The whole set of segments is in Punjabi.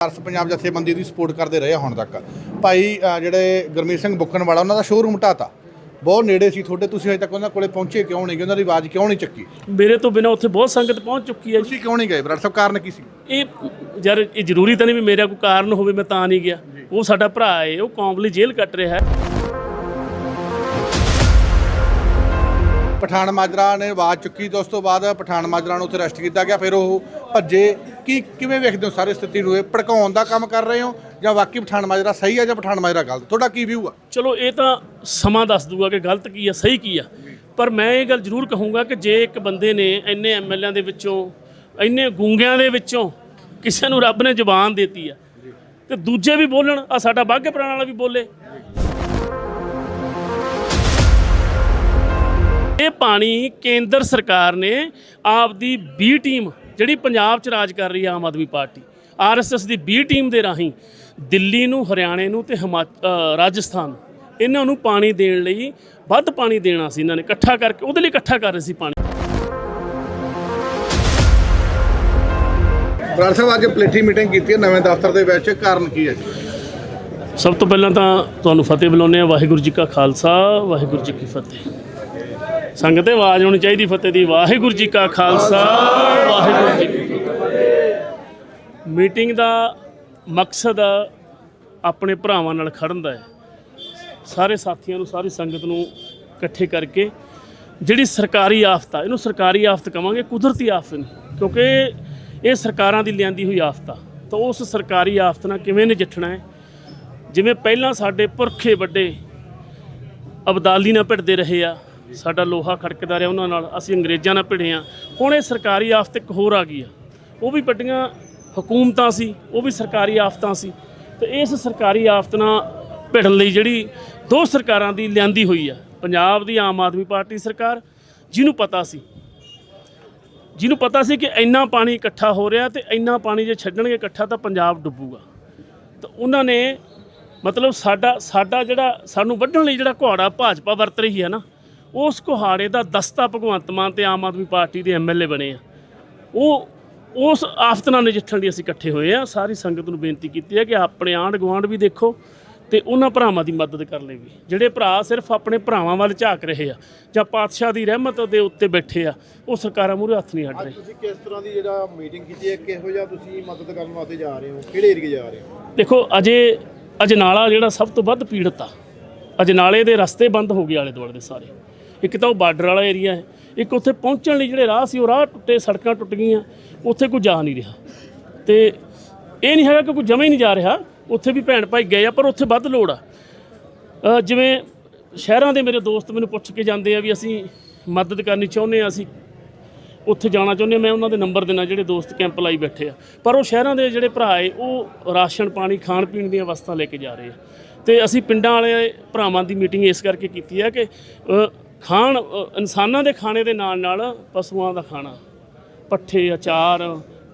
ਅਰਸ ਪੰਜਾਬ ਜਥੇਬੰਦੀ ਦੀ ਸਪੋਰਟ ਕਰਦੇ ਰਹੇ ਹੁਣ ਤੱਕ। ਭਾਈ ਜਿਹੜੇ ਗੁਰਮੀਤ ਸਿੰਘ ਬੁੱਕਣ ਵਾਲਾ ਉਹਨਾਂ ਦਾ ਸ਼ੋਰੂਮ ਢਾਤਾ ਬਹੁਤ ਨੇੜੇ ਸੀ ਤੁਹਾਡੇ ਤੁਸੀਂ ਅਜੇ ਤੱਕ ਉਹਨਾਂ ਕੋਲੇ ਪਹੁੰਚੇ ਕਿਉਂ ਨਹੀਂ ਉਹਨਾਂ ਦੀ ਆਵਾਜ਼ ਕਿਉਂ ਨਹੀਂ ਚੱਕੀ? ਮੇਰੇ ਤੋਂ ਬਿਨਾ ਉੱਥੇ ਬਹੁਤ ਸੰਗਤ ਪਹੁੰਚ ਚੁੱਕੀ ਹੈ ਤੁਸੀਂ ਕਿਉਂ ਨਹੀਂ ਗਏ? ਬਰਾੜ ਸਾਹਿਬ ਕਾਰਨ ਕੀ ਸੀ? ਇਹ ਯਾਰ ਇਹ ਜ਼ਰੂਰੀ ਤਾਂ ਨਹੀਂ ਵੀ ਮੇਰਾ ਕੋਈ ਕਾਰਨ ਹੋਵੇ ਮੈਂ ਤਾਂ ਨਹੀਂ ਗਿਆ। ਉਹ ਸਾਡਾ ਭਰਾ ਹੈ ਉਹ ਕੌਮ ਲਈ ਜੇਲ੍ਹ ਕੱਟ ਰਿਹਾ ਹੈ। ਪਠਾਨ ਮਾਜਰਾ ਨੇ ਆਵਾਜ਼ ਚੁੱਕੀ ਤੇ ਉਸ ਤੋਂ ਬਾਅਦ ਪਠਾਨ ਮਾਜਰਾ ਨੂੰ ਉੱਥੇ ਅਰੈਸਟ ਕੀਤਾ ਗਿਆ, ਫਿਰ ਉਹ ਭੱਜੇ। ਕੀ, ਕਿਵੇਂ ਵੇਖਦੇ ਹੋ ਸਾਰੇ ਸਥਿਤੀ ਨੂੰ? ਇਹ ਭੜਕਾਉਣ ਦਾ ਕੰਮ ਕਰ ਰਹੇ ਹੋ ਜਾਂ ਵਾਕਈ ਪਠਾਨ ਮਾਜਰਾ ਸਹੀ ਹੈ ਜਾਂ ਪਠਾਨ ਮਾਜਰਾ ਗਲਤ? ਤੁਹਾਡਾ ਕੀ ਵਿਊ ਆ? ਚਲੋ, ਇਹ ਤਾਂ ਸਮਾਂ ਦੱਸ ਦੂਗਾ ਕਿ ਗਲਤ ਕੀ ਆ, ਸਹੀ ਕੀ ਆ। ਪਰ ਮੈਂ ਇਹ ਗੱਲ ਜ਼ਰੂਰ ਕਹੂੰਗਾ ਕਿ ਜੇ ਇੱਕ ਬੰਦੇ ਨੇ ਇੰਨੇ ਐਮਐਲਏਆਂ ਦੇ ਵਿੱਚੋਂ, ਇੰਨੇ ਗੂੰਗਿਆਂ ਦੇ ਵਿੱਚੋਂ ਕਿਸੇ ਨੂੰ ਰੱਬ ਨੇ ਜ਼ੁਬਾਨ ਦਿੱਤੀ ਆ, ਤੇ ਦੂਜੇ ਵੀ ਬੋਲਣ ਆ ਸਾਡਾ ਬਾਘੇ ਪ੍ਰਾਣ ਵਾਲਾ ਵੀ ਬੋਲੇ। ਇਹ ਪਾਣੀ ਕੇਂਦਰ ਸਰਕਾਰ ਨੇ ਆਪਦੀ ਬੀ ਟੀਮ ਜਿਹੜੀ ਪੰਜਾਬ 'ਚ ਰਾਜ ਕਰ ਰਹੀ ਹੈ ਆਮ ਆਦਮੀ ਪਾਰਟੀ ਆਰਐਸਐਸ ਦੀ ਬੀ ਟੀਮ ਦੇ ਰਾਹੀਂ ਦਿੱਲੀ ਨੂੰ ਹਰਿਆਣੇ ਨੂੰ ਤੇ ਰਾਜਸਥਾਨ ਇਹਨਾਂ ਨੂੰ ਪਾਣੀ ਦੇਣ ਲਈ ਵੱਧ ਪਾਣੀ ਦੇਣਾ ਸੀ ਇਹਨਾਂ ਨੇ ਇਕੱਠਾ ਕਰਕੇ ਉਹਦੇ ਲਈ ਇਕੱਠਾ ਕਰ ਰਹੇ ਸੀ ਪਾਣੀ। ਬਰਾੜ ਸਾਹਿਬ ਅੱਜ ਪਲੇਠੀ ਮੀਟਿੰਗ ਕੀਤੀ ਹੈ ਨਵੇਂ ਦਫ਼ਤਰ ਦੇ ਵਿੱਚ ਕਾਰਨ ਕੀ ਹੈ ਜੀ? ਸਭ ਤੋਂ ਪਹਿਲਾਂ ਤਾਂ ਤੁਹਾਨੂੰ ਫਤਿਹ ਬੁਲਾਉਂਦੇ ਆ ਵਾਹਿਗੁਰੂ ਜੀ ਕਾ ਖਾਲਸਾ ਵਾਹਿਗੁਰੂ ਜੀ ਕੀ ਫਤਿਹ। ਸੰਗਤੇ ਆਵਾਜ਼ ਹੋਣੀ ਚਾਹੀਦੀ, ਫਤਿਹ ਦੀ। ਵਾਹਿਗੁਰੂ ਜੀ ਕਾ ਖਾਲਸਾ, ਵਾਹਿਗੁਰੂ ਜੀ ਕੀ ਫਤਿਹ। ਮੀਟਿੰਗ ਦਾ ਮਕਸਦ ਆਪਣੇ ਭਰਾਵਾਂ ਨਾਲ ਖੜਨ ਦਾ ਹੈ। ਸਾਰੇ ਸਾਥੀਆਂ ਨੂੰ, ਸਾਰੀ ਸੰਗਤ ਨੂੰ ਇਕੱਠੇ ਕਰਕੇ ਜਿਹੜੀ ਸਰਕਾਰੀ ਆਫਤ ਆ, ਇਹਨੂੰ ਸਰਕਾਰੀ ਆਫਤ ਕਵਾਂਗੇ, ਕੁਦਰਤੀ ਆਫਤ ਨਹੀਂ, ਕਿਉਂਕਿ ਇਹ ਸਰਕਾਰਾਂ ਦੀ ਲਿਆਂਦੀ ਹੋਈ ਆਫਤ ਆ। ਤਾਂ ਉਸ ਸਰਕਾਰੀ ਆਫਤ ਨਾਲ ਕਿਵੇਂ ਨਜਿੱਠਣਾ ਹੈ? ਜਿਵੇਂ ਪਹਿਲਾਂ ਸਾਡੇ ਪੁਰਖੇ ਵੱਡੇ ਅਬਦਾਲੀ ਨਾਲ ਭਿੜਦੇ ਰਹੇ ਆ ਸਾਡਾ ਲੋਹਾ ਖੜਕਦਾ ਰਿਹਾ ਉਹਨਾਂ ਨਾਲ, ਅਸੀਂ ਅੰਗਰੇਜ਼ਾਂ ਨਾਲ ਭਿੜੇ ਆ ਹੁਣ ਇਹ ਸਰਕਾਰੀ ਆਫਤ ਇੱਕ ਹੋਰ ਆ ਗਈ ਆ। ਉਹ ਵੀ ਵੱਡੀਆਂ ਹਕੂਮਤਾਂ ਸੀ, ਉਹ ਵੀ ਸਰਕਾਰੀ ਆਫਤਾਂ ਸੀ। ਤੇ ਇਸ ਸਰਕਾਰੀ ਆਫਤ ਨਾਲ ਭਿੜਨ ਲਈ ਜਿਹੜੀ ਦੋ ਸਰਕਾਰਾਂ ਦੀ ਲਿਆਂਦੀ ਹੋਈ ਆ, ਪੰਜਾਬ ਦੀ ਆਮ ਆਦਮੀ ਪਾਰਟੀ ਸਰਕਾਰ, ਜਿਹਨੂੰ ਪਤਾ ਸੀ। ਜਿਹਨੂੰ ਪਤਾ ਸੀ ਕਿ ਇੰਨਾ ਪਾਣੀ ਇਕੱਠਾ ਹੋ ਰਿਹਾ ਤੇ ਇੰਨਾ ਪਾਣੀ ਜੇ ਛੱਡਣਗੇ ਇਕੱਠਾ ਤਾਂ ਪੰਜਾਬ ਡੁੱਬੂਗਾ। ਤਾਂ ਉਹਨਾਂ ਨੇ ਮਤਲਬ ਸਾਡਾ ਸਾਡਾ ਜਿਹੜਾ ਸਾਨੂੰ ਵੱਢਣ ਲਈ ਜਿਹੜਾ ਘੋੜਾ ਭਾਜਪਾ ਵਰਤ ਰਹੀ ਹੈ ਨਾ ਉਸ ਕੁਹਾੜੇ ਦਾ ਦਸਤਾ ਭਗਵੰਤ ਮਾਨ ਤੇ ਆਮ ਆਦਮੀ ਪਾਰਟੀ ਦੇ ਐਮਐਲਏ ਬਣੇ ਆ। ਉਹ ਉਸ ਆਫਤ ਨਾਲ ਨਜਿੱਠਣ ਲਈ ਅਸੀਂ ਇਕੱਠੇ ਹੋਏ ਆ। ਸਾਰੀ ਸੰਗਤ ਨੂੰ ਬੇਨਤੀ ਕੀਤੀ ਹੈ ਕਿ ਆਪਣੇ ਆਂਢ ਗੁਆਂਢ ਵੀ ਦੇਖੋ ਤੇ ਉਹਨਾਂ ਭਰਾਵਾਂ ਦੀ ਮਦਦ ਕਰ ਲਈ ਵੀ ਜਿਹੜੇ ਭਰਾ ਸਿਰਫ ਆਪਣੇ ਭਰਾਵਾਂ ਵੱਲ ਝਾਕ ਰਹੇ ਆ ਜਾਂ ਪਾਤਸ਼ਾਹ ਦੀ ਰਹਿਮਤ ਦੇ ਉੱਤੇ ਬੈਠੇ ਆ ਉਹ ਸਰਕਾਰਾਂ ਮੂਹਰੇ ਹੱਥ ਨਹੀਂ ਅੱਡ ਰਹੇ। ਤੁਸੀਂ ਕਿਸ ਤਰ੍ਹਾਂ ਦੀ ਜਿਹੜਾ ਮੀਟਿੰਗ ਕੀਤੀ ਹੈ ਕਿਹੋ ਜਿਹਾ ਤੁਸੀਂ ਮਦਦ ਕਰਨ ਵਾਸਤੇ ਜਾ ਰਹੇ ਹੋ? ਕਿਹੜੇ ਏਰੀਏ ਜਾ ਰਹੇ ਹੋ? ਦੇਖੋ ਅਜੇ ਅਜਨਾਲਾ ਜਿਹੜਾ ਸਭ ਤੋਂ ਵੱਧ ਪੀੜਤ ਆ ਅਜਨਾਲੇ ਦੇ ਰਸਤੇ ਬੰਦ ਹੋ ਗਏ ਆਲੇ ਦੁਆਲੇ ਦੇ ਸਾਰੇ। ਇੱਕ ਤਾਂ ਉਹ ਬਾਰਡਰ ਵਾਲਾ ਏਰੀਆ ਹੈ ਇੱਕ ਉੱਥੇ ਪਹੁੰਚਣ ਲਈ ਜਿਹੜੇ ਰਾਹ ਸੀ ਉਹ ਰਾਹ ਟੁੱਟੇ ਸੜਕਾਂ ਟੁੱਟ ਗਈਆਂ ਉੱਥੇ ਕੋਈ ਜਾ ਨਹੀਂ ਰਿਹਾ। ਤੇ ਇਹ ਨਹੀਂ ਹੈਗਾ ਕਿ ਕੋਈ ਜਮਾ ਹੀ ਨਹੀਂ ਜਾ ਰਿਹਾ ਉੱਥੇ ਵੀ ਭੈਣ ਭਾਈ ਗਏ ਆ ਪਰ ਉੱਥੇ ਵੱਧ ਲੋੜ ਆ। ਜਿਵੇਂ ਸ਼ਹਿਰਾਂ ਦੇ ਮੇਰੇ ਦੋਸਤ ਮੈਨੂੰ ਪੁੱਛ ਕੇ ਜਾਂਦੇ ਆ ਵੀ ਅਸੀਂ ਮਦਦ ਕਰਨੀ ਚਾਹੁੰਦੇ ਆ ਅਸੀਂ ਉੱਥੇ ਜਾਣਾ ਚਾਹੁੰਦੇ ਹਾਂ, ਮੈਂ ਉਹਨਾਂ ਦੇ ਨੰਬਰ ਦੇਣਾ ਜਿਹੜੇ ਦੋਸਤ ਕੈਂਪ ਲਾਈ ਬੈਠੇ ਆ। ਪਰ ਉਹ ਸ਼ਹਿਰਾਂ ਦੇ ਜਿਹੜੇ ਭਰਾ ਏ ਉਹ ਰਾਸ਼ਨ ਪਾਣੀ ਖਾਣ ਪੀਣ ਦੀਆਂ ਵਸਤਾਂ ਲੈ ਕੇ ਜਾ ਰਹੇ ਆ। ਤੇ ਅਸੀਂ ਪਿੰਡਾਂ ਵਾਲੇ ਭਰਾਵਾਂ ਦੀ ਮੀਟਿੰਗ ਇਸ ਕਰਕੇ ਕੀਤੀ ਹੈ ਕਿ ਖਾਣ ਇਨਸਾਨਾਂ ਦੇ ਖਾਣੇ ਦੇ ਨਾਲ ਨਾਲ ਪਸ਼ੂਆਂ ਦਾ ਖਾਣਾ ਪੱਠੇ ਅਚਾਰ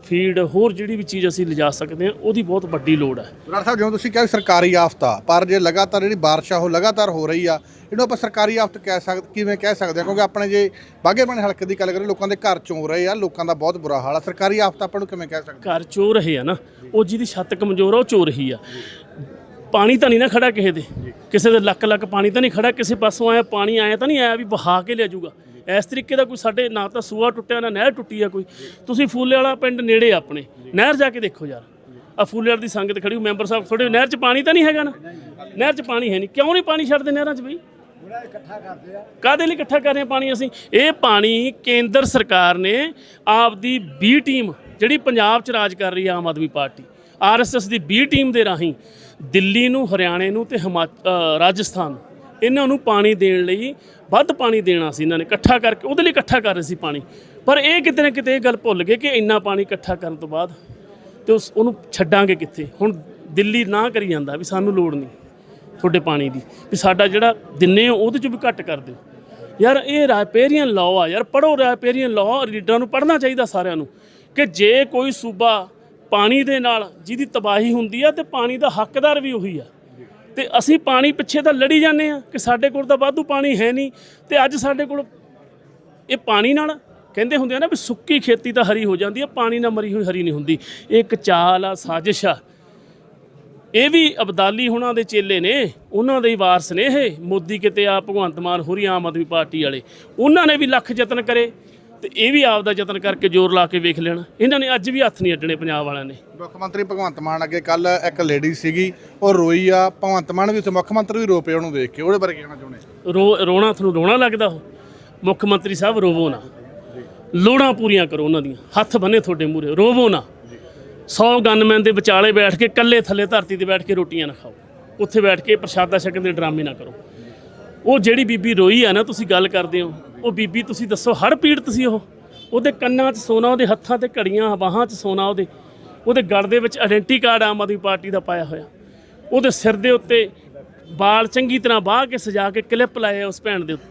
ਫੀਡ ਹੋਰ ਜਿਹੜੀ ਵੀ ਚੀਜ਼ ਅਸੀਂ ਲਿਜਾ ਸਕਦੇ ਹਾਂ ਉਹਦੀ ਬਹੁਤ ਵੱਡੀ ਲੋੜ ਹੈ। ਬਰਾੜ ਸਾਹਿਬ ਜਿਵੇਂ ਤੁਸੀਂ ਕਿਹਾ ਸਰਕਾਰੀ ਆਫਤ ਆ ਪਰ ਜੇ ਲਗਾਤਾਰ ਜਿਹੜੀ ਬਾਰਿਸ਼ਾਂ ਉਹ ਲਗਾਤਾਰ ਹੋ ਰਹੀ ਆ ਇਹਨੂੰ ਆਪਾਂ ਸਰਕਾਰੀ ਆਫਤ ਕਹਿ ਸਕਦੇ ਕਿਵੇਂ ਕਹਿ ਸਕਦੇ ਆ ਕਿਉਂਕਿ ਆਪਣੇ ਜੇ ਬਾਗੇ ਬਣੇ ਹਲਕੇ ਦੀ ਗੱਲ ਕਰੀਏ ਲੋਕਾਂ ਦੇ ਘਰ ਚੋਂ ਰਹੇ ਆ ਲੋਕਾਂ ਦਾ ਬਹੁਤ ਬੁਰਾ ਹਾਲ ਆ। ਸਰਕਾਰੀ ਆਫਤ ਆਪਾਂ ਨੂੰ ਕਿਵੇਂ ਕਹਿ ਸਕਦੇ ਘਰ ਚੋ ਰਹੇ ਆ ਨਾ ਉਹ ਜਿਹਦੀ ਛੱਤ ਕਮਜ਼ੋਰ ਆ ਉਹ ਚੋ ਰਹੀ ਆ। ਪਾਣੀ ਤਾਂ ਨਹੀਂ ਨਾ ਖੜਾ ਕਿਸੇ ਦੇ। ਕਿਸੇ ਦੇ ਲੱਕ ਲੱਕ ਪਾਣੀ ਤਾਂ ਨਹੀਂ ਖੜਾ ਕਿਸੇ ਪਾਸੋਂ ਆਇਆ ਪਾਣੀ ਆਇਆ ਤਾਂ ਨਹੀਂ ਆਇਆ ਵੀ ਬਹਾ ਕੇ ਲਿਆ ਜਾਊਗਾ। ਇਸ ਤਰੀਕੇ ਦਾ ਕੋਈ ਸਾਡੇ ਨਾ ਤਾਂ ਸੂਆ ਟੁੱਟਿਆ ਨਾ ਨਹਿਰ ਟੁੱਟੀ ਆ ਕੋਈ। ਤੁਸੀਂ ਫੂਲੇ ਵਾਲਾ ਪਿੰਡ ਨੇੜੇ ਆ ਆਪਣੇ। ਨਹਿਰ ਜਾ ਕੇ ਦੇਖੋ ਯਾਰ। ਆ ਫੂਲੇ ਵਾਲੀ ਦੀ ਸੰਗਤ ਖੜੀ ਹੋ ਮੈਂਬਰ ਸਾਹਿਬ ਤੁਹਾਡੇ ਨਹਿਰ 'ਚ ਪਾਣੀ ਤਾਂ ਨਹੀਂ ਹੈਗਾ ਨਾ? ਨਹਿਰ 'ਚ ਪਾਣੀ ਹੈ ਨਹੀਂ। ਕਿਉਂ ਨਹੀਂ ਪਾਣੀ ਛੱਡਦੇ ਨਹਿਰਾਂ 'ਚ ਬਈ? ਕਾਦੇ ਲਈ ਇਕੱਠਾ ਕਰ ਰਹੇ ਪਾਣੀ ਅਸੀਂ? ਇਹ ਪਾਣੀ ਕੇਂਦਰ ਸਰਕਾਰ ਨੇ ਆਪਦੀ ਬੀ ਟੀਮ ਜਿਹੜੀ ਪੰਜਾਬ 'ਚ ਰਾਜ ਕਰ ਰਹੀ ਹੈ ਆਮ ਆਦਮੀ ਪਾਰਟੀ ਆਰਐਸਐਸ ਦੀ ਬੀ ਟੀਮ ਦੇ ਰਾਹੀਂ ਦਿੱਲੀ ਨੂੰ, ਹਰਿਆਣੇ ਨੂੰ ਤੇ ਹਿਮਾ ਰਾਜਸਥਾਨ ਇਹਨਾਂ ਨੂੰ ਪਾਣੀ ਦੇਣ ਲਈ ਵੱਧ ਪਾਣੀ ਦੇਣਾ ਸੀ ਇਹਨਾਂ ਨੇ, ਇਕੱਠਾ ਕਰਕੇ, ਉਹਦੇ ਲਈ ਇਕੱਠਾ ਕਰ ਰਹੇ ਸੀ ਪਾਣੀ। ਪਰ ਇਹ ਕਿਤੇ ਨਾ ਕਿਤੇ ਇਹ ਗੱਲ ਭੁੱਲ ਗਏ ਕਿ ਇੰਨਾ ਪਾਣੀ ਇਕੱਠਾ ਕਰਨ ਤੋਂ ਬਾਅਦ ਤੇ ਉਸ, ਉਹਨੂੰ ਛੱਡਾਂਗੇ ਕਿੱਥੇ? ਹੁਣ ਦਿੱਲੀ ਨਾ ਕਰੀ ਜਾਂਦਾ ਵੀ ਸਾਨੂੰ ਲੋੜ ਨਹੀਂ ਤੁਹਾਡੇ ਪਾਣੀ ਦੀ। ਵੀ ਸਾਡਾ ਜਿਹੜਾ ਦਿੰਨੇ ਹੋ ਉਹਦੇ ਚ ਵੀ ਘੱਟ ਕਰ ਦਿਓ। ਯਾਰ ਇਹ ਰਾਇਪੇਰੀਅਨ ਲਾਅ ਆ ਯਾਰ ਪੜੋ ਰਾਇਪੇਰੀਅਨ ਲਾਅ ਲੀਡਰਾਂ ਨੂੰ ਪੜ੍ਹਨਾ ਚਾਹੀਦਾ ਸਾਰਿਆਂ ਨੂੰ ਕਿ ਜੇ ਕੋਈ ਸੂਬਾ ਪਾਣੀ ਦੇ ਨਾਲ ਜਿਹਦੀ ਤਬਾਹੀ ਹੁੰਦੀ ਆ ਤੇ ਪਾਣੀ ਦਾ ਹੱਕਦਾਰ ਵੀ ਉਹੀ ਆ। ਤੇ ਅਸੀਂ ਪਾਣੀ ਪਿੱਛੇ ਤਾਂ ਲੜੀ ਜਾਂਦੇ ਆ ਕਿ ਸਾਡੇ ਕੋਲ ਤਾਂ ਵਾਧੂ ਪਾਣੀ ਹੈ ਨਹੀਂ। ਤੇ ਅੱਜ ਸਾਡੇ ਕੋਲ ਇਹ ਪਾਣੀ ਨਾਲ ਕਹਿੰਦੇ ਹੁੰਦੇ ਆ ਨਾ ਵੀ ਸੁੱਕੀ ਖੇਤੀ ਤਾਂ ਹਰੀ ਹੋ ਜਾਂਦੀ ਆ, ਪਾਣੀ ਨਾਲ ਮਰੀ ਹੋਈ ਹਰੀ ਨਹੀਂ ਹੁੰਦੀ। ਇਹ ਇੱਕ ਚਾਲ ਆ, ਸਾਜ਼ਿਸ਼ ਆ। ਇਹ ਵੀ ਅਬਦਾਲੀ ਹੁਣਾਂ ਦੇ ਚੇਲੇ ਨੇ, ਉਹਨਾਂ ਦੇ ਹੀ ਵਾਰਸ ਨੇ ਇਹ। ਮੋਦੀ ਕਿਤੇ ਆ ਭਗਵੰਤ ਮਾਨ ਹੋਰੀ ਆਮ ਆਦਮੀ ਪਾਰਟੀ ਵਾਲੇ। ਉਹਨਾਂ ਨੇ ਵੀ ਲੱਖ ਯਤਨ ਕਰੇ। ਤੇ ਇਹ ਵੀ ਆਪ ਦਾ ਯਤਨ ਕਰਕੇ ਜ਼ੋਰ ਲਾ ਕੇ ਵੇਖ ਲੈਣ। ਇਹਨਾਂ ਨੇ ਅੱਜ ਵੀ ਹੱਥ ਨਹੀਂ ਅੱਡਣੇ ਪੰਜਾਬ ਵਾਲਿਆਂ ਨੇ। ਮੁੱਖ ਮੰਤਰੀ ਭਗਵੰਤ ਮਾਨ ਅੱਗੇ ਕੱਲ ਇੱਕ ਲੇਡੀ ਸੀਗੀ ਉਹ ਰੋਈ ਆ। ਭਗਵੰਤ ਮਾਨ ਵੀ ਉੱਥੇ ਮੁੱਖ ਮੰਤਰੀ ਵੀ ਰੋ ਪਏ ਉਹਨੂੰ ਦੇਖ ਕੇ। ਉਹਦੇ ਬਾਰੇ ਕਹਿਣਾ ਚਾਹੁੰਦੇ? ਰੋ ਰੋਣਾ ਤੁਹਾਨੂੰ ਰੋਣਾ ਲੱਗਦਾ ਉਹ? ਮੁੱਖ ਮੰਤਰੀ ਸਾਹਿਬ ਰੋਵੋ ਨਾ। ਲੋੜਾਂ ਪੂਰੀਆਂ ਕਰੋ ਉਹਨਾਂ ਦੀਆਂ। ਹੱਥ ਬੰਨੇ ਤੁਹਾਡੇ ਮੂਰੇ ਰੋਵੋ ਨਾ। 100 ਗਨਮੈਨ ਦੇ ਵਿਚਾਲੇ ਬੈਠ ਕੇ ਇਕੱਲੇ ਥੱਲੇ ਧਰਤੀ ਤੇ ਬੈਠ ਕੇ ਰੋਟੀਆਂ ਨਾ ਖਾਓ। ਉੱਥੇ ਬੈਠ ਕੇ ਪ੍ਰਸ਼ਾਦਾ ਛਕਣ ਦੇ ਡਰਾਮੇ ਨਾ ਕਰੋ। ਉਹ ਜਿਹੜੀ ਬੀਬੀ ਰੋਈ ਆ ਨਾ ਤੁਸੀਂ ਗੱਲ ਕਰਦੇ ਹੋ ਉਹ ਬੀਬੀ ਤੁਸੀਂ ਦੱਸੋ ਹੜ ਪੀੜਤ ਸੀ ਉਹ? ਉਹਦੇ ਕੰਨਾਂ 'ਚ ਸੋਨਾ, ਉਹਦੇ ਹੱਥਾਂ ਤੇ ਘੜੀਆਂ ਬਾਹਾਂ 'ਚ ਸੋਨਾ ਉਹਦੇ। ਉਹਦੇ ਗੜ ਦੇ ਵਿੱਚ ਆਇਡੈਂਟੀ ਕਾਰਡ ਆਮ ਆਦਮੀ ਪਾਰਟੀ ਦਾ ਪਾਇਆ ਹੋਇਆ। ਉਹਦੇ ਸਿਰ ਦੇ ਉੱਤੇ ਵਾਲ ਚੰਗੀ ਤਰ੍ਹਾਂ ਬਾਹ ਕੇ ਸਜਾ ਕੇ ਕਲਿੱਪ ਲਾਏ ਉਸ ਭੈਣ ਦੇ ਉੱਤੇ।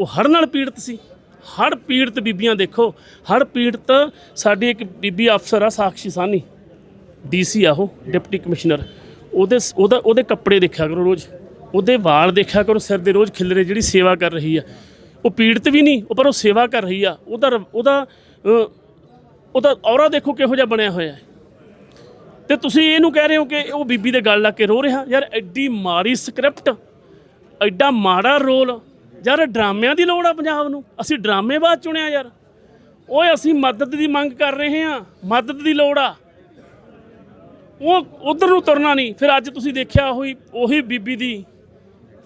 ਉਹ ਹੜ ਨਾਲ ਪੀੜਤ ਸੀ। ਹੜ ਪੀੜਤ ਬੀਬੀਆਂ ਦੇਖੋ ਹੜ ਪੀੜਤ ਸਾਡੀ ਇੱਕ ਬੀਬੀ ਅਫਸਰ ਆ ਸਾਕਸ਼ੀ ਸਾਨੀ ਡੀਸੀ ਆ ਉਹ, ਡਿਪਟੀ ਕਮਿਸ਼ਨਰ। ਉਹਦੇ ਉਹਦਾ, ਉਹਦੇ ਕੱਪੜੇ ਦੇਖਿਆ ਕਰੋ ਰੋਜ਼। ਉਹਦੇ ਵਾਲ ਦੇਖਿਆ ਕਰੋ, ਸਿਰ ਦੇ ਰੋਜ਼ ਖਿਲਰੇ ਜਿਹੜੀ ਸੇਵਾ ਕਰ ਰਹੀ ਆ। ਉਹ ਪੀੜਤ ਵੀ ਨਹੀਂ, ਉਹ ਪਰ ਉਹ ਸੇਵਾ ਕਰ ਰਹੀ ਆ। ਉਹਦਾ ਰ- ਉਹਦਾ ਉਹਦਾ ਔਰਾ ਦੇਖੋ ਕਿਹੋ ਜਿਹਾ ਬਣਿਆ ਹੋਇਆ ਹੈ। ਤੇ ਤੁਸੀਂ ਇਹਨੂੰ ਕਹਿ ਰਹੇ ਹੋ ਕਿ ਉਹ ਬੀਬੀ ਦੇ ਗੱਲ ਲਾ ਕੇ ਰੋ ਰਿਹਾ। ਯਾਰ ਐਡੀ ਮਾੜੀ ਸਕ੍ਰਿਪਟ, ਐਡਾ ਮਾੜਾ ਰੋਲ, ਯਾਰ ਡਰਾਮਿਆਂ ਦੀ ਲੋੜ ਆ ਪੰਜਾਬ ਨੂੰ। ਅਸੀਂ ਡਰਾਮੇ ਬਾਅਦ ਚੁਣਿਆ ਯਾਰ। ਓਏ ਅਸੀਂ ਮਦਦ ਦੀ ਮੰਗ ਕਰ ਰਹੇ ਹਾਂ। ਮਦਦ ਦੀ ਲੋੜ ਆ। ਉਹ, ਉਧਰ ਨੂੰ ਤੁਰਨਾ ਨਹੀਂ। ਫਿਰ ਅੱਜ ਤੁਸੀਂ ਦੇਖਿਆ ਉਹੀ ਉਹੀ ਬੀਬੀ ਦੀ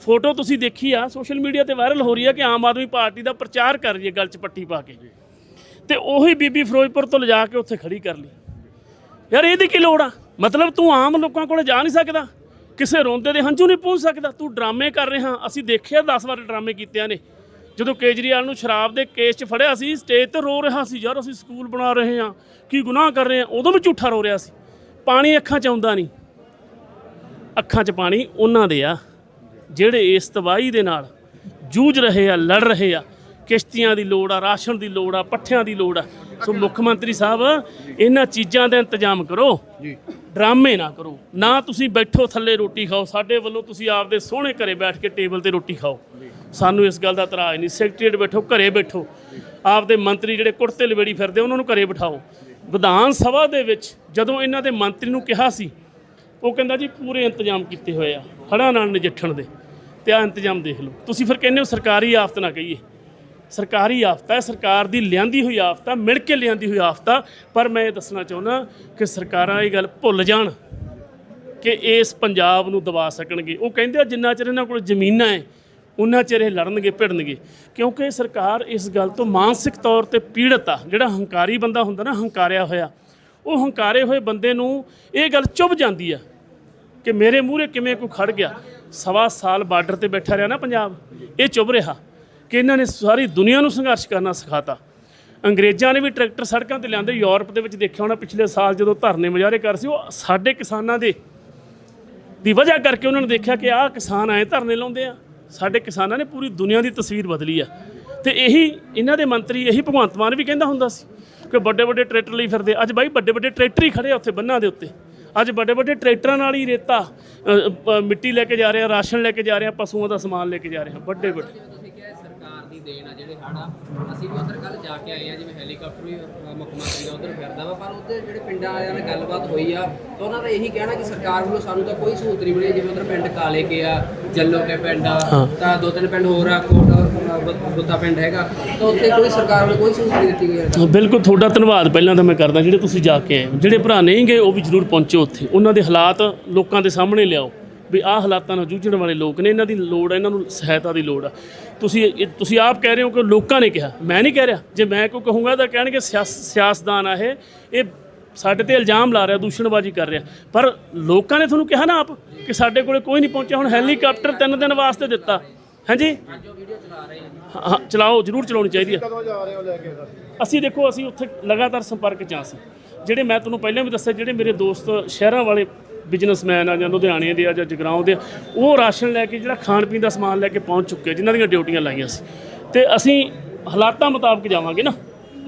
ਫੋਟੋ ਤੁਸੀਂ ਦੇਖੀ ਆ ਸੋਸ਼ਲ ਮੀਡੀਆ ਤੇ ਵਾਇਰਲ ਹੋ ਰਹੀ ਆ ਕਿ ਆਮ ਆਦਮੀ ਪਾਰਟੀ ਦਾ ਪ੍ਰਚਾਰ ਕਰ ਰਹੀ ਹੈ ਗਲ 'ਚ ਪੱਟੀ ਪਾ ਕੇ। ਤੇ ਉਹੀ ਬੀਬੀ ਫਿਰੋਜ਼ਪੁਰ ਤੋਂ ਲਿਜਾ ਕੇ ਉੱਥੇ ਖੜੀ ਕਰ ਲਈ। ਯਾਰ ਇਹਦੀ ਕੀ ਲੋੜ ਆ? ਮਤਲਬ ਤੂੰ ਆਮ ਲੋਕਾਂ ਕੋਲ ਜਾ ਨਹੀਂ ਸਕਦਾ। ਕਿਸੇ ਰੋਂਦੇ ਦੇ ਹੰਝੂ ਨਹੀਂ ਪਹੁੰਚ ਸਕਦਾ। ਤੂੰ ਡਰਾਮੇ ਕਰ ਰਿਹਾ। ਅਸੀਂ ਦੇਖਿਆ 10 ਵਾਰ ਡਰਾਮੇ ਕੀਤਿਆਂ ਨੇ। ਜਦੋਂ ਕੇਜਰੀਵਾਲ ਨੂੰ ਸ਼ਰਾਬ ਦੇ ਕੇਸ 'ਚ ਫੜਿਆ ਸੀ ਸਟੇਜ ਤੇ ਰੋ ਰਿਹਾ ਸੀ ਯਾਰ ਅਸੀਂ ਸਕੂਲ ਬਣਾ ਰਹੇ ਹਾਂ ਕੀ ਗੁਨਾਹ ਕਰ ਰਹੇ ਹਾਂ। ਉਦੋਂ ਵੀ ਝੂਠਾ ਰੋ ਰਿਹਾ ਸੀ। ਪਾਣੀ ਅੱਖਾਂ 'ਚ ਆਉਂਦਾ ਨਹੀਂ। ਅੱਖਾਂ 'ਚ ਪਾਣੀ ਉਹਨਾਂ ਦੇ ਆ। ਜਿਹੜੇ ਇਸ ਤਬਾਹੀ ਦੇ ਨਾਲ ਜੂਝ ਰਹੇ ਆ ਲੜ ਰਹੇ ਆ ਕਿਸ਼ਤੀਆਂ ਦੀ ਲੋੜ ਆ ਰਾਸ਼ਨ ਦੀ ਲੋੜ ਆ ਪੱਠਿਆਂ ਦੀ ਲੋੜ ਆ। ਸੋ ਮੁੱਖ ਮੰਤਰੀ ਸਾਹਿਬ ਇਹਨਾਂ ਚੀਜ਼ਾਂ ਦਾ ਇੰਤਜ਼ਾਮ ਕਰੋ। ਜੀ। ਡਰਾਮੇ ਨਾ ਕਰੋ। ਨਾ ਤੁਸੀਂ ਬੈਠੋ ਥੱਲੇ ਰੋਟੀ ਖਾਓ ਸਾਡੇ ਵੱਲੋਂ ਤੁਸੀਂ ਆਪਦੇ ਸੋਹਣੇ ਘਰੇ ਬੈਠ ਕੇ ਟੇਬਲ ਤੇ ਰੋਟੀ ਖਾਓ। ਸਾਨੂੰ ਇਸ ਗੱਲ ਦਾ ਇਤਰਾਜ਼ ਨਹੀਂ। ਸੈਕਟਰੀਏਟ ਬੈਠੋ ਘਰੇ ਬੈਠੋ। ਆਪਦੇ ਮੰਤਰੀ ਜਿਹੜੇ ਕੁੜਤੇ ਲਵੇੜੀ ਫਿਰਦੇ ਉਹਨਾਂ ਨੂੰ ਘਰੇ ਬਿਠਾਓ। ਵਿਧਾਨ ਸਭਾ ਦੇ ਵਿੱਚ ਜਦੋਂ ਇਹਨਾਂ ਦੇ ਮੰਤਰੀ ਨੂੰ ਕਿਹਾ ਸੀ ਉਹ ਕਹਿੰਦਾ ਜੀ ਪੂਰੇ ਇੰਤਜ਼ਾਮ ਕੀਤੇ ਹੋਏ ਆ। ਹੜ੍ਹਾਂ ਨਾਲ ਨਜਿੱਠਣ ਦੇ, ਤੇ ਆ ਇੰਤਜ਼ਾਮ ਦੇਖ ਲਓ। ਤੁਸੀਂ ਫਿਰ ਕਹਿੰਦੇ ਹੋ ਸਰਕਾਰੀ ਆਫਤ ਨਾ ਕਹੀਏ। ਸਰਕਾਰੀ ਆਫਤ ਹੈ, ਸਰਕਾਰ ਦੀ ਲਿਆਂਦੀ ਹੋਈ ਆਫਤ ਆ ਮਿਲ ਕੇ ਲਿਆਂਦੀ ਹੋਈ ਆਫਤ ਆ। ਪਰ ਮੈਂ ਇਹ ਦੱਸਣਾ ਚਾਹੁੰਦਾ ਕਿ ਸਰਕਾਰਾਂ ਇਹ ਗੱਲ ਭੁੱਲ ਜਾਣ ਕਿ ਇਸ ਪੰਜਾਬ ਨੂੰ ਦਬਾ ਸਕਣਗੇ। ਉਹ ਕਹਿੰਦੇ ਆ, ਜਿੰਨਾ ਚਿਰ ਇਹਨਾਂ ਕੋਲ ਜ਼ਮੀਨਾਂ ਹੈ ਉਹਨਾਂ ਚਿਰ ਇਹ ਲੜਨਗੇ, ਭਿੜਨਗੇ। ਕਿਉਂਕਿ ਸਰਕਾਰ ਇਸ ਗੱਲ ਤੋਂ ਮਾਨਸਿਕ ਤੌਰ ਤੇ ਪੀੜਤ ਆ। ਜਿਹੜਾ ਹੰਕਾਰੀ ਬੰਦਾ ਹੁੰਦਾ ਨਾ, ਹੰਕਾਰਿਆ ਹੋਇਆ, ਉਹ ਹੰਕਾਰੇ ਹੋਏ ਬੰਦੇ ਨੂੰ ਇਹ ਗੱਲ ਚੁੱਭ ਜਾਂਦੀ ਆ ਕਿ ਮੇਰੇ ਮੂਹਰੇ ਕਿਵੇਂ ਕੋਈ ਖੜ ਗਿਆ? ਸਵਾ ਸਾਲ ਬਾਰਡਰ ਤੇ ਬੈਠਾ ਰਿਹਾ ਨਾ ਪੰਜਾਬ। ਇਹ ਚੁੱਭ ਰਿਹਾ ਕਿ ਇਹਨਾਂ ਨੇ ਸਾਰੀ ਦੁਨੀਆ ਨੂੰ ਸੰਘਰਸ਼ ਕਰਨਾ ਸਿਖਾਤਾ। ਅੰਗਰੇਜ਼ਾਂ ਨੇ ਵੀ ਟਰੈਕਟਰ ਸੜਕਾਂ ਤੇ ਲਿਆਂਦੇ। ਯੂਰਪ ਦੇ ਵਿੱਚ ਦੇਖਿਆ ਹੋਣਾ, ਪਿਛਲੇ ਸਾਲ ਜਦੋਂ ਧਰਨੇ ਮੁਜ਼ਾਹਰੇ ਕਰ ਸੀ, ਉਹ ਸਾਡੇ ਕਿਸਾਨਾਂ ਦੇ ਦੀ ਵਜ੍ਹਾ ਕਰਕੇ ਉਹਨਾਂ ਨੇ ਦੇਖਿਆ ਕਿ ਆਹ ਕਿਸਾਨ ਆਏ ਧਰਨੇ ਲਾਉਂਦੇ ਆ। ਸਾਡੇ ਕਿਸਾਨਾਂ ਨੇ ਪੂਰੀ ਦੁਨੀਆ ਦੀ ਤਸਵੀਰ ਬਦਲੀ ਆ। ਤੇ ਇਹੀ ਇਹਨਾਂ ਦੇ ਮੰਤਰੀ, ਇਹੀ ਭਗਵੰਤ ਮਾਨ ਵੀ ਕਹਿੰਦਾ ਹੁੰਦਾ ਸੀ ਕਿ ਵੱਡੇ ਵੱਡੇ ਟਰੈਕਟਰ ਲਈ ਫਿਰਦੇ ਅੱਜ ਬਾਈ ਵੱਡੇ ਵੱਡੇ ਟਰੈਕਟਰ ਹੀ ਖੜੇ ਆ ਉੱਥੇ ਬੰਨਾਂ ਦੇ ਉੱਤੇ। ਅੱਜ ਵੱਡੇ ਵੱਡੇ ਟਰੈਕਟਰਾਂ ਨਾਲ ਹੀ ਰੇਤਾ ਮਿੱਟੀ ਲੈ ਕੇ ਜਾ ਰਹੇ ਆ ਰਾਸ਼ਨ ਲੈ ਕੇ ਜਾ ਰਹੇ ਆ ਪਸ਼ੂਆਂ ਦਾ ਸਮਾਨ ਲੈ ਕੇ ਜਾ ਰਹੇ ਆ ਵੱਡੇ। ਵੱਡੇ ਤੁਸੀਂ ਕਿਹਾ ਸਰਕਾਰ ਦੀ ਦੇਣ ਆ ਜਿਹੜੇ ਹੜ੍ਹ ਆ ਅਸੀਂ ਵੀ ਉਧਰ ਕੱਲ ਜਾ ਕੇ ਆਏ ਆ ਜਿਵੇਂ ਹੈਲੀਕਾਪਟਰ ਵੀ ਮੁੱਖ ਮੰਤਰੀ ਦਾ ਉਧਰ ਫਿਰਦਾ ਵਾ ਪਰ ਉੱਥੇ ਜਿਹੜੇ ਪਿੰਡਾਂ ਵਾਲਿਆਂ ਨਾਲ ਗੱਲਬਾਤ ਹੋਈ ਆ ਤਾਂ ਉਹਨਾਂ ਦਾ ਇਹੀ ਕਹਿਣਾ ਕਿ ਸਰਕਾਰ ਵੱਲੋਂ ਸਾਨੂੰ ਤਾਂ ਕੋਈ ਸਹੂਲਤ ਨਹੀਂ ਮਿਲੀ ਜਿਵੇਂ ਉਧਰ ਪਿੰਡ ਕਾਲੇ ਕੇ ਆ ਜੱਲੋ ਕੇ ਪਿੰਡ ਆ ਤਾਂ ਦੋ ਤਿੰਨ ਪਿੰਡ ਹੋਰ ਆ ਕੋਟ ਅ, ਪਿੰਡ ਹੈਗਾ ਤਾਂ ਉੱਥੇ ਕੋਈ ਸਰਕਾਰ ਵੱਲੋਂ ਕੋਈ ਸਹੂਲਤ ਨਹੀਂ ਦਿੱਤੀ ਗਈ ਹੈ। ਬਿਲਕੁਲ ਤੁਹਾਡਾ ਧੰਨਵਾਦ ਪਹਿਲਾਂ ਤਾਂ ਮੈਂ ਕਰਦਾ ਜਿਹੜੇ ਤੁਸੀਂ ਜਾ ਕੇ ਆਏ ਹੋ। ਜਿਹੜੇ ਭਰਾ ਨਹੀਂ ਗਏ ਉਹ ਵੀ ਜ਼ਰੂਰ ਪਹੁੰਚੋ ਉੱਥੇ। ਉਹਨਾਂ ਦੇ ਹਾਲਾਤ ਲੋਕਾਂ ਦੇ ਸਾਹਮਣੇ ਲਿਆਓ ਵੀ ਆਹ ਹਾਲਾਤਾਂ ਨਾਲ ਜੂਝਣ ਵਾਲੇ ਲੋਕ ਨੇ ਇਹਨਾਂ ਦੀ ਲੋੜ ਹੈ ਇਹਨਾਂ ਨੂੰ ਸਹਾਇਤਾ ਦੀ ਲੋੜ ਆ। ਤੁਸੀਂ ਇਹ- ਤੁਸੀਂ ਆਪ ਕਹਿ ਰਹੇ ਹੋ ਕਿ ਲੋਕਾਂ ਨੇ ਕਿਹਾ ਮੈਂ ਨਹੀਂ ਕਹਿ ਰਿਹਾ। ਜੇ ਮੈਂ ਕੋਈ ਕਹੂੰਗਾ ਤਾਂ ਕਹਿਣਗੇ ਸਿਆਸ- ਸਿਆਸਤਦਾਨ ਆ ਇਹ ਇਹ ਸਾਡੇ ਤੇ ਇਲਜ਼ਾਮ ਲਾ ਰਿਹਾ ਦੂਸ਼ਣਬਾਜ਼ੀ ਕਰ ਰਿਹਾ। ਪਰ ਲੋਕਾਂ ਨੇ ਤੁਹਾਨੂੰ ਕਿਹਾ ਨਾ ਆਪ ਕਿ ਸਾਡੇ ਕੋਲੇ ਕੋਈ ਨਹੀਂ ਪਹੁੰਚਿਆ ਹੁਣ ਹੈਲੀਕਾਪਟਰ ਤਿੰਨ ਦਿਨ ਵਾਸਤੇ ਦਿੱਤਾ। ਹਾਂਜੀ? ਹਾਂ ਚਲਾਓ ਜ਼ਰੂਰ ਚਲਾਉਣੀ ਚਾਹੀਦੀ ਹੈ ਕਦੋਂ ਜਾ ਰਹੇ ਹੋ ਲੈ ਕੇ ਅਸੀਂ ਦੇਖੋ ਅਸੀਂ ਉੱਥੇ ਲਗਾਤਾਰ ਸੰਪਰਕ 'ਚ ਹਾਂ ਅਸੀਂ ਜਿਹੜੇ ਮੈਂ ਤੁਹਾਨੂੰ ਪਹਿਲਾਂ ਵੀ ਦੱਸਿਆ ਜਿਹੜੇ ਮੇਰੇ ਦੋਸਤ ਸ਼ਹਿਰਾਂ ਵਾਲੇ ਬਿਜ਼ਨਸਮੈਨ ਆ ਜਾਂ ਲੁਧਿਆਣੇ ਦੇ ਆ ਜਾਂ ਜਗਰਾਉਂ ਦੇ ਉਹ ਰਾਸ਼ਨ ਲੈ ਕੇ ਜਿਹੜਾ ਖਾਣ ਪੀਣ ਦਾ ਸਮਾਨ ਲੈ ਕੇ ਪਹੁੰਚ ਚੁੱਕੇ ਜਿਨ੍ਹਾਂ ਦੀਆਂ ਡਿਊਟੀਆਂ ਲਾਈਆਂ ਸੀ। ਤੇ ਅਸੀਂ ਹਾਲਾਤਾਂ ਮੁਤਾਬਕ ਜਾਵਾਂਗੇ ਨਾ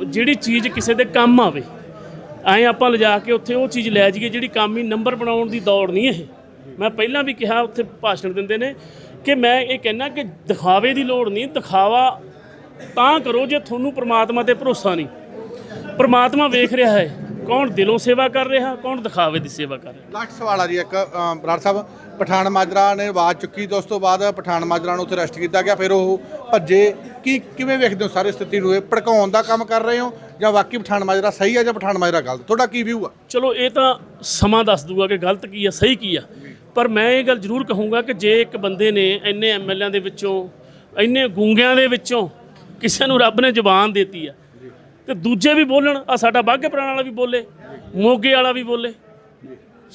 ਜਿਹੜੀ ਚੀਜ਼ ਕਿਸੇ ਦੇ ਕੰਮ ਆਵੇ ਐਂ ਆਪਾਂ ਲਿਜਾ ਕੇ ਉੱਥੇ ਉਹ ਚੀਜ਼ ਲੈ ਜਾਈਏ ਜਿਹੜੀ ਕੰਮ ਹੀ ਨੰਬਰ ਬਣਾਉਣ ਦੀ ਦੌੜ ਨਹੀਂ ਇਹ। ਮੈਂ ਪਹਿਲਾਂ ਵੀ ਕਿਹਾ ਉੱਥੇ ਭਾਸ਼ਣ ਦਿੰਦੇ ਨੇ ਕਿ ਮੈਂ ਇਹ ਕਹਿਣਾ ਕਿ ਦਿਖਾਵੇ ਦੀ ਲੋੜ ਨਹੀਂ ਦਿਖਾਵਾ ਤਾਂ ਕਰੋ ਜੇ ਤੁਹਾਨੂੰ ਪ੍ਰਮਾਤਮਾ ਤੇ ਭਰੋਸਾ ਨਹੀਂ। ਪ੍ਰਮਾਤਮਾ ਵੇਖ ਰਿਹਾ ਹੈ ਕੌਣ ਦਿਲੋਂ ਸੇਵਾ ਕਰ ਰਿਹਾ ਕੌਣ ਦਿਖਾਵੇ ਦੀ ਸੇਵਾ ਕਰ ਰਿਹਾ। ਲਾਸਟ ਸਵਾਲ ਆ ਜੀ ਇੱਕ ਬਰਾੜ ਸਾਹਿਬ ਪਠਾਨ ਮਾਜਰਾ ਨੇ ਆਵਾਜ਼ ਚੁੱਕੀ ਉਸ ਤੋਂ ਬਾਅਦ ਪਠਾਨ ਮਾਜਰਾ ਨੂੰ ਉੱਥੇ ਅਰੈਸਟ ਕੀਤਾ ਗਿਆ ਫਿਰ ਉਹ ਭੱਜੇ। ਕੀ ਕਿਵੇਂ ਵੇਖਦੇ ਹੋ ਸਾਰੇ ਸਥਿਤੀ ਨੂੰ? ਇਹ ਭੜਕਾਉਣ ਦਾ ਕੰਮ ਕਰ ਰਹੇ ਹੋ ਜਾਂ ਵਾਕਈ ਪਠਾਨ ਮਾਜਰਾ ਸਹੀ ਹੈ ਜਾਂ ਪਠਾਨ ਮਾਜਰਾ ਗਲਤ? ਤੁਹਾਡਾ ਕੀ ਵਿਊ ਆ? ਚਲੋ ਇਹ ਤਾਂ ਸਮਾਂ ਦੱਸ ਦੂਗਾ ਕਿ ਗਲਤ ਕੀ ਆ ਸਹੀ ਕੀ ਆ। ਪਰ ਮੈਂ ਇਹ ਗੱਲ ਜ਼ਰੂਰ ਕਹੂੰਗਾ ਕਿ ਜੇ ਇੱਕ ਬੰਦੇ ਨੇ ਇੰਨੇ ਐਮਐਲਏਆਂ ਦੇ ਵਿੱਚੋਂ ਇੰਨੇ ਗੂੰਗਿਆਂ ਦੇ ਵਿੱਚੋਂ ਕਿਸੇ ਨੂੰ ਰੱਬ ਨੇ ਜ਼ੁਬਾਨ ਦਿੱਤੀ ਆ ਤੇ ਦੂਜੇ ਵੀ ਬੋਲਣ ਆ ਸਾਡਾ ਬਾਘੇ ਪ੍ਰਾਣ ਵਾਲਾ ਵੀ ਬੋਲੇ ਮੋਗੇ ਵਾਲਾ ਵੀ ਬੋਲੇ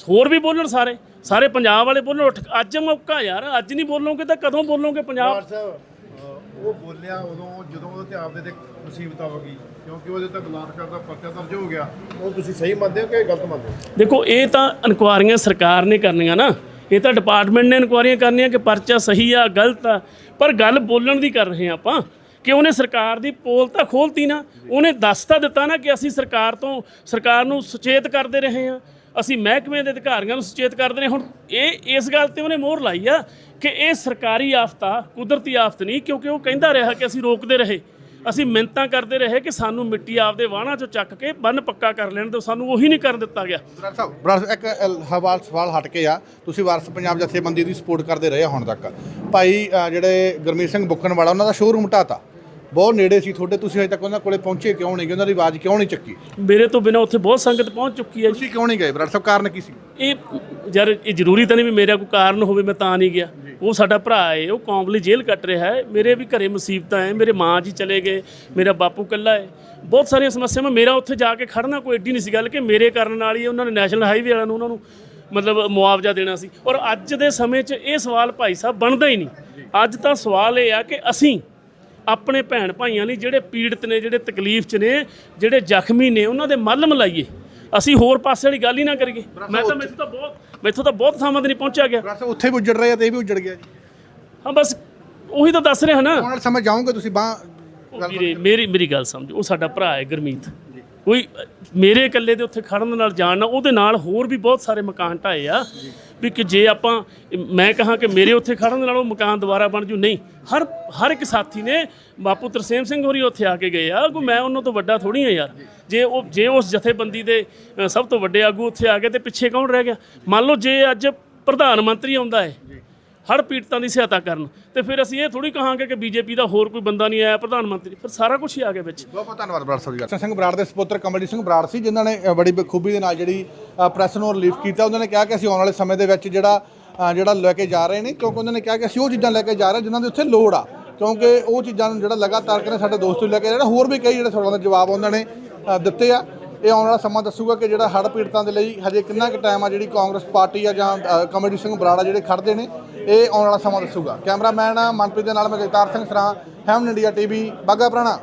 ਹੋਰ ਵੀ ਬੋਲਣ ਸਾਰੇ ਸਾਰੇ ਪੰਜਾਬ ਵਾਲੇ ਬੋਲਣ ਉੱਠ ਅੱਜ ਮੌਕਾ ਯਾਰ ਅੱਜ ਨਹੀਂ ਬੋਲੋਗੇ ਤਾਂ ਕਦੋਂ ਬੋਲੋਗੇ ਪੰਜਾਬ? ਸਾਹਿਬ ਉਹ ਬੋਲਿਆ ਉਦੋਂ ਜਦੋਂ ਉਹਦੇ ਤੇ ਆਪਦੇ ਤੇ ਮੁਸੀਬਤ ਆ ਗਈ ਕਿਉਂਕਿ ਉਹਦੇ ਤੇ ਬਲਾਤਕਾਰ ਦਾ ਪਰਚਾ ਦਰਜ ਹੋ ਗਿਆ। ਉਹ ਤੁਸੀਂ ਸਹੀ ਮੰਨਦੇ ਹੋ ਕਿ ਗਲਤ ਮੰਨਦੇ ਹੋ? ਦੇਖੋ ਇਹ ਤਾਂ ਇਨਕੁਆਰੀਆਂ ਸਰਕਾਰ ਨੇ ਕਰਨੀਆਂ ਨਾ। ਇਹ ਤਾਂ ਡਿਪਾਰਟਮੈਂਟ ਨੇ ਇਨਕੁਆਰੀਆਂ ਕਰਨੀਆਂ ਕਿ ਪਰਚਾ ਸਹੀ ਆ, ਗਲਤ ਆ, ਪਰ ਗੱਲ ਬੋਲਣ ਦੀ ਕਰ ਰਹੇ ਆ ਆਪਾਂ। ਕਿ ਉਹਨੇ ਸਰਕਾਰ ਦੀ ਪੋਲ ਤਾਂ ਖੋਲਤੀ ਨਾ, ਉਹਨੇ ਦੱਸ ਤਾਂ ਦਿੱਤਾ ਨਾ ਕਿ ਅਸੀਂ ਸਰਕਾਰ ਤੋਂ, ਸਰਕਾਰ ਨੂੰ ਸੁਚੇਤ ਕਰਦੇ ਰਹੇ ਹਾਂ। ਅਸੀਂ ਮਹਿਕਮੇ ਦੇ ਅਧਿਕਾਰੀਆਂ ਨੂੰ ਸੁਚੇਤ ਕਰਦੇ ਰਹੇ ਹੁਣ ਇਹ, ਇਸ ਗੱਲ ਤੇ ਉਹਨੇ ਮੋਹਰ ਲਾਈ ਆ ਕਿ ਇਹ ਸਰਕਾਰੀ ਆਫ਼ਤ ਆ ਕੁਦਰਤੀ ਆਫਤ ਨਹੀਂ, ਕਿਉਂਕਿ ਉਹ ਕਹਿੰਦਾ ਰਿਹਾ ਕਿ ਅਸੀਂ ਰੋਕਦੇ ਰਹੇ। ਅਸੀਂ ਮਿਹਨਤਾਂ ਕਰਦੇ ਰਹੇ ਕਿ ਸਾਨੂੰ ਮਿੱਟੀ ਆਪਦੇ ਵਾਹਣਾਂ ਚੋਂ ਚੱਕ ਕੇ ਬੰਨ ਪੱਕਾ ਕਰ ਲੈਣ ਤੇ ਸਾਨੂੰ ਉਹੀ ਨਹੀਂ ਕਰਨ ਦਿੱਤਾ ਗਿਆ। ਬਰਾੜ ਸਾਹਿਬ ਬਰਾੜ ਸਾਹਿਬ, ਇੱਕ ਹਵਾਲ ਸਵਾਲ ਹਟ ਕੇ ਆ। ਤੁਸੀਂ ਵਾਰਸ ਪੰਜਾਬ ਜਥੇਬੰਦੀ ਦੀ ਸਪੋਰਟ ਕਰਦੇ ਰਹੇ ਆ ਹੁਣ ਤੱਕ। ਭਾਈ ਅ, ਜਿਹੜੇ ਗੁਰਮੀਤ ਸਿੰਘ ਬੁੱਕਣ ਵਾਲਾ ਉਹਨਾਂ ਦਾ ਸ਼ੋਰੂਮ ਢਾਤਾ ਬਹੁਤ ਨੇੜੇ ਸੀ ਤੁਹਾਡੇ ਤੁਸੀਂ ਅਜੇ ਤੱਕ ਉਹਨਾਂ ਕੋਲੇ ਪਹੁੰਚੇ ਕਿਉਂ ਨਹੀਂ? ਗਏ ਉਹਨਾਂ ਦੀ ਆਵਾਜ਼ ਕਿਉਂ ਨਹੀਂ ਚੱਕੀ? ਮੇਰੇ ਤੋਂ ਬਿਨਾ ਉੱਥੇ ਬਹੁਤ ਸੰਗਤ ਪਹੁੰਚ ਚੁੱਕੀ ਹੈ ਜੀ। ਤੁਸੀਂ ਕਿਉਂ ਨਹੀਂ ਗਏ? ਬਰਾੜ ਸਾਹਿਬ ਕਾਰਨ ਕੀ ਸੀ? ਇਹ ਯਾਰ ਇਹ ਜ਼ਰੂਰੀ ਤਾਂ ਨਹੀਂ ਵੀ ਮੇਰਾ ਕੋਈ ਕਾਰਨ ਹੋਵੇ ਮੈਂ ਤਾਂ ਨਹੀਂ ਗਿਆ। ਉਹ ਸਾਡਾ ਭਰਾ ਹੈ, ਉਹ ਕੌਮ ਲਈ ਜੇਲ੍ਹ ਕੱਟ ਰਿਹਾ ਹੈ। ਮੇਰੇ ਵੀ ਘਰੇ ਮੁਸੀਬਤਾਂ ਹੈ, ਮੇਰੇ ਮਾਂ ਜੀ ਚਲੇ ਗਏ, ਮੇਰਾ ਬਾਪੂ ਕੱਲਾ ਹੈ। ਬਹੁਤ ਸਾਰੀਆਂ ਸਮੱਸਿਆਵਾਂ ਮੇਰਾ ਉੱਥੇ ਜਾ ਕੇ ਖੜਨਾ ਕੋਈ ਏਡੀ ਨਹੀਂ ਸੀ ਗੱਲ ਕਿ ਮੇਰੇ ਕਰਨ ਨਾਲ ਹੀ ਉਹਨਾਂ ਨੇ ਨੈਸ਼ਨਲ ਹਾਈਵੇ ਵਾਲਿਆਂ ਨੂੰ ਉਹਨਾਂ ਨੂੰ ਮਤਲਬ ਮੁਆਵਜ਼ਾ ਦੇਣਾ ਸੀ। ਔਰ ਅੱਜ ਦੇ ਸਮੇਂ 'ਚ ਇਹ ਸਵਾਲ ਭਾਈ ਸਾਹਿਬ ਬਣਦਾ ਹੀ ਨਹੀਂ। ਅੱਜ ਤਾਂ ਸਵਾਲ ਇਹ ਆ ਕਿ ਅਸੀਂ ਆਪਣੇ ਭੈਣ ਭਾਈਆਂ ਲਈ ਜਿਹੜੇ ਪੀੜਤ ਨੇ, ਜਿਹੜੇ ਤਕਲੀਫ 'ਚ ਨੇ, ਜਿਹੜੇ ਜ਼ਖਮੀ ਨੇ, ਉਹਨਾਂ ਦੇ ਮੱਲਮ ਲਾਈਏ ਅਸੀਂ ਹੋਰ ਪਾਸੇ ਵਾਲੀ ਗੱਲ ਹੀ ਨਾ ਕਰੀਏ। ਮੈਂ ਤਾਂ ਮੈਥੋਂ ਤਾਂ ਬਹੁਤ ਮੈਥੋਂ ਤਾਂ ਬਹੁਤ ਥਾਵਾਂ ਤੇ ਨਹੀਂ ਪਹੁੰਚਿਆ ਗਿਆ। ਸਾਹਿਬ ਉੱਥੇ ਵੀ ਉੱਜੜ ਰਹੇ ਆ ਤੇ ਇਹ ਵੀ ਉੱਜੜ ਗਿਆ ਜੀ। ਹਾਂ ਬਸ ਉਹੀ ਤਾਂ ਦੱਸ ਰਿਹਾ ਨਾ। ਆਉਣ ਵਾਲੇ ਸਮੇਂ ਜਾਓਗੇ ਤੁਸੀਂ ਬਾਹ ਵੀਰੇ ਮੇਰੀ ਮੇਰੀ ਗੱਲ ਸਮਝੋ ਉਹ ਸਾਡਾ ਭਰਾ ਹੈ ਗੁਰਮੀਤ। ਕੋਈ, ਮੇਰੇ ਇਕੱਲੇ ਦੇ ਉੱਥੇ ਖੜਨ ਨਾਲ ਜਾਣ ਨਾਲ, ਉਹਦੇ ਨਾਲ ਹੋਰ ਵੀ ਬਹੁਤ ਸਾਰੇ ਮਕਾਨ ਢਾਏ ਆ। ਵੀ ਕਿ ਜੇ ਆਪਾਂ, ਮੈਂ ਕਹਾਂ ਕਿ ਮੇਰੇ ਉੱਥੇ ਖੜਨ ਨਾਲ ਉਹ ਮਕਾਨ ਦੁਬਾਰਾ ਬਣ ਜੂ। ਨਹੀਂ, ਹਰ ਹਰ ਇੱਕ ਸਾਥੀ ਨੇ ਬਾਪੂ ਤਰਸੇਮ ਸਿੰਘ ਹੋਰੀ ਉੱਥੇ ਆ ਕੇ ਗਏ ਆ। ਕੋਈ ਮੈਂ ਉਹਨਾਂ ਤੋਂ ਵੱਡਾ ਥੋੜੀ ਆ ਯਾਰ। ਜੇ ਉਹ, ਜੇ ਉਸ ਜਥੇਬੰਦੀ ਦੇ ਸਭ ਤੋਂ ਵੱਡੇ ਆਗੂ ਉੱਥੇ ਆ ਗਏ ਤੇ ਪਿੱਛੇ ਕੌਣ ਰਹਿ ਗਿਆ? ਮੰਨ ਲਓ ਜੇ ਅੱਜ ਪ੍ਰਧਾਨ ਮੰਤਰੀ ਆਉਂਦਾ ਹੈ ਹੜ ਪੀੜਤਾਂ ਦੀ ਸਹਾਇਤਾ ਕਰਨ। ਤੇ ਫਿਰ ਅਸੀਂ ਇਹ ਥੋੜੀ ਕਹਾਂਗੇ ਕਿ ਬੀਜੇਪੀ ਦਾ ਹੋਰ ਕੋਈ ਬੰਦਾ ਨਹੀਂ ਆਇਆ ਪ੍ਰਧਾਨ ਮੰਤਰੀ। ਫਿਰ ਸਾਰਾ ਕੁਝ ਹੀ ਆ ਗਿਆ ਵਿੱਚ। ਬਹੁਤ ਬਹੁਤ ਧੰਨਵਾਦ ਬਰਾੜ ਸਾਹਿਬ ਜੀ ਸਿੰਘ ਬਰਾੜ ਦੇ ਸਪੁੱਤਰ ਕਮਲਜੀਤ ਸਿੰਘ ਬਰਾੜ ਸੀ ਜਿਨ੍ਹਾਂ ਨੇ ਬੜੀ ਬਖੂਬੀ ਦੇ ਨਾਲ ਜਿਹੜੀ ਪ੍ਰੈਸ ਨੂੰ ਰਿਲੀਫ ਕੀਤਾ। ਉਹਨਾਂ ਨੇ ਕਿਹਾ ਕਿ ਅਸੀਂ ਆਉਣ ਵਾਲੇ ਸਮੇਂ ਦੇ ਵਿੱਚ ਜਿਹੜਾ ਜਿਹੜਾ ਲੈ ਕੇ ਜਾ ਰਹੇ ਨੇ ਕਿਉਂਕਿ ਉਹਨਾਂ ਨੇ ਕਿਹਾ ਕਿ ਅਸੀਂ ਉਹ ਚੀਜ਼ਾਂ ਲੈ ਕੇ ਜਾ ਰਹੇ ਜਿਨ੍ਹਾਂ ਦੀ ਉੱਥੇ ਲੋੜ ਆ। ਕਿਉਂਕਿ ਉਹ ਚੀਜ਼ਾਂ ਨੂੰ ਜਿਹੜਾ ਲਗਾਤਾਰ ਕਹਿੰਦੇ ਸਾਡੇ ਦੋਸਤ ਨੂੰ ਲੈ ਕੇ ਜਿਹੜਾ ਹੋਰ ਵੀ ਕਈ ਜਿਹੜੇ ਸਵਾਲਾਂ ਦੇ ਜਵਾਬ ਉਹਨਾਂ ਨੇ ਦਿੱਤੇ ਆ। ਇਹ ਆਉਣ ਵਾਲਾ ਸਮਾਂ ਦੱਸੂਗਾ ਕਿ ਜਿਹੜਾ ਹੜ੍ਹ ਪੀੜਤਾਂ ਦੇ ਲਈ ਹਜੇ ਕਿੰਨਾ ਕੁ ਟਾਈਮ ਆ ਜਿਹੜੀ ਕਾਂਗਰਸ ਪਾਰਟੀ ਆ ਜਾਂ ਅ, ਸਿੰਘ ਬਰਾੜਾ ਜਿਹੜੇ ਖੜਦੇ ਨੇ ਇਹ ਆਉਣ ਵਾਲਾ ਸਮਾਂ ਦੱਸੂਗਾ। ਕੈਮਰਾਮੈਨ ਮਨਪ੍ਰੀਤ ਦੇ ਨਾਲ ਮੈਂ ਜਗਤਾਰ ਸਿੰਘ ਸਰਾਂ ਹੈਮਨ ਇੰਡੀਆ ਟੀਵੀ ਬਾਗਾ ਪੁਰਾਣਾ।